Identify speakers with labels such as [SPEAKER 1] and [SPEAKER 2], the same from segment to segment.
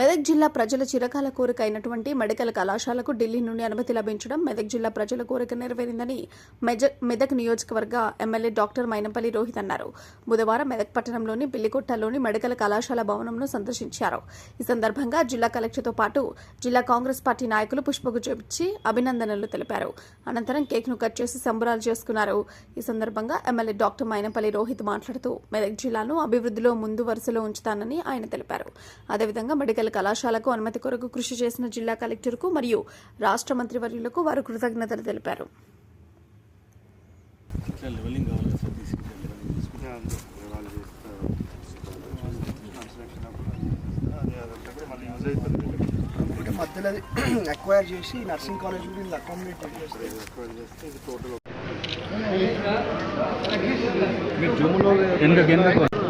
[SPEAKER 1] మెదక్ జిల్లా ప్రజల చిరకాల కోరిక అయినటువంటి మెడికల్ కళాశాలకు ఢిల్లీ నుండి అనుమతి లభించడం మెదక్ జిల్లా ప్రజల కోరిక నెరవేరిందని మెదక్ నియోజకవర్గ ఎమ్మెల్యే డాక్టర్ మైనంపల్లి రోహిత్ అన్నారు. బుధవారం మెదక్ పట్టణంలోని పిల్లికొట్టలోని మెడికల్ కళాశాల భవనంను సందర్శించారు. ఈ సందర్భంగా జిల్లా కలెక్టర్తో పాటు జిల్లా కాంగ్రెస్ పార్టీ నాయకులు పుష్పగుచ్చి అభినందనలు తెలిపారు. అనంతరం కేక్ను కట్ చేసి సంబరాలు చేసుకున్నారు. ఈ సందర్భంగా ఎమ్మెల్యే డాక్టర్ మైనపల్లి రోహిత్ మాట్లాడుతూ మెదక్ జిల్లాను అభివృద్ధిలో ముందు వరుసలో ఉంచుతానని ఆయన తెలిపారు. అదేవిధంగా మెడికల్ కళాశాలకు అనుమతి కొరకు కృషి చేసిన జిల్లా కలెక్టర్కు మరియు రాష్ట్ర మంత్రివర్యులకు వారు కృతజ్ఞతలు తెలిపారు.
[SPEAKER 2] మధ్యలో అక్వైర్ చేసి నర్సింగ్ కాలేజ్ కూడా అకామిడేట్ చేస్తే
[SPEAKER 3] వెనుక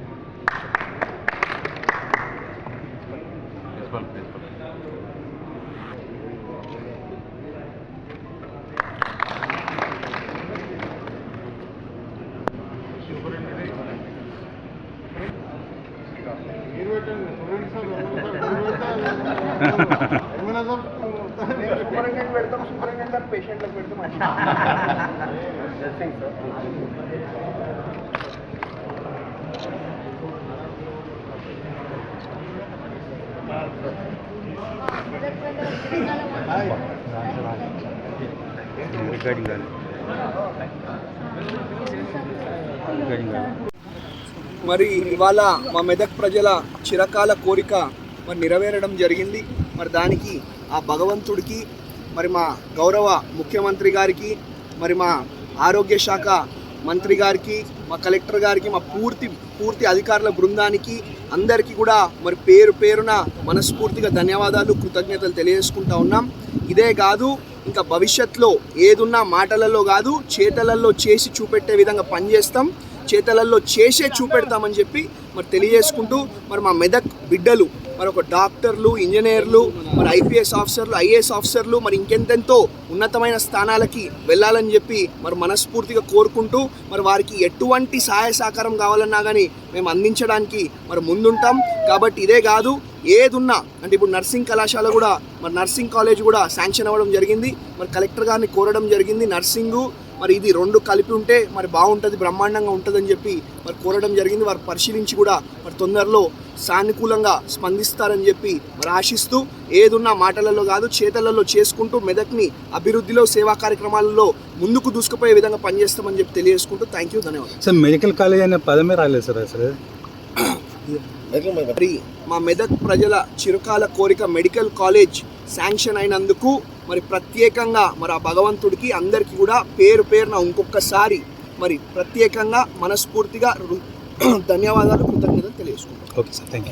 [SPEAKER 3] regarding that regarding that
[SPEAKER 2] మరి ఇవాళ మా మెదక్ ప్రజల చిరకాల కోరిక మరి నెరవేరడం జరిగింది. మరి దానికి ఆ భగవంతుడికి మరి మా గౌరవ ముఖ్యమంత్రి గారికి మరి మా ఆరోగ్య శాఖ మంత్రి గారికి మా కలెక్టర్ గారికి మా పూర్తి పూర్తి అధికారుల బృందానికి అందరికీ కూడా మరి పేరు పేరున మనస్ఫూర్తిగా ధన్యవాదాలు కృతజ్ఞతలు తెలియజేసుకుంటా ఉన్నాం. ఇదే కాదు ఇంకా భవిష్యత్తులో ఏదున్నా మాటలలో కాదు చేతలలో చేసి చూపెట్టే విధంగా పనిచేస్తాం. చేతలలో చేసే చూపెడతామని చెప్పి మరి తెలియజేసుకుంటూ మరి మా మెదక్ బిడ్డలు మరి ఒక డాక్టర్లు ఇంజనీర్లు మరి ఐపీఎస్ ఆఫీసర్లు ఐఏఎస్ ఆఫీసర్లు మరి ఇంకెంతెంతో ఉన్నతమైన స్థానాలకి వెళ్ళాలని చెప్పి మరి మనస్ఫూర్తిగా కోరుకుంటూ మరి వారికి ఎటువంటి సహాయ సహకారం కావాలన్నా కానీ మేము అందించడానికి మరి ముందుంటాం. కాబట్టి ఇదే కాదు ఏదున్నా అంటే ఇప్పుడు నర్సింగ్ కళాశాల కూడా మరి నర్సింగ్ కాలేజ్ కూడా శాంక్షన్ అవ్వడం జరిగింది. మరి కలెక్టర్ గారిని కోరడం జరిగింది. నర్సింగు మరి ఇది రెండు కలిపి ఉంటే మరి బాగుంటుంది బ్రహ్మాండంగా ఉంటుందని చెప్పి మరి కోరడం జరిగింది. వారు పరిశీలించి కూడా మరి తొందరలో సానుకూలంగా స్పందిస్తారని చెప్పి మరి ఆశిస్తూ ఏదున్నా మాటలలో కాదు చేతలలో చేసుకుంటూ మెదక్ని అభివృద్ధిలో సేవా కార్యక్రమాలలో ముందుకు దూసుకుపోయే విధంగా పనిచేస్తామని చెప్పి తెలియజేసుకుంటూ థ్యాంక్ యూ ధన్యవాదాలు.
[SPEAKER 3] సార్ మెడికల్ కాలేజ్ అనే పదమే రాలేదు సార్ అసలు.
[SPEAKER 2] మరి మా మెదక్ ప్రజల చిరకాల కోరిక మెడికల్ కాలేజ్ శాంక్షన్ అయినందుకు మరి ప్రత్యేకంగా మరి ఆ భగవంతుడికి అందరికీ కూడా పేరు పేరున ఇంకొకసారి మరి ప్రత్యేకంగా మనస్ఫూర్తిగా రు- ధన్యవాదాలు కృతజ్ఞతలు తెలియజేసుకుంటాం
[SPEAKER 3] ఓకే సార్ థ్యాంక్ యూ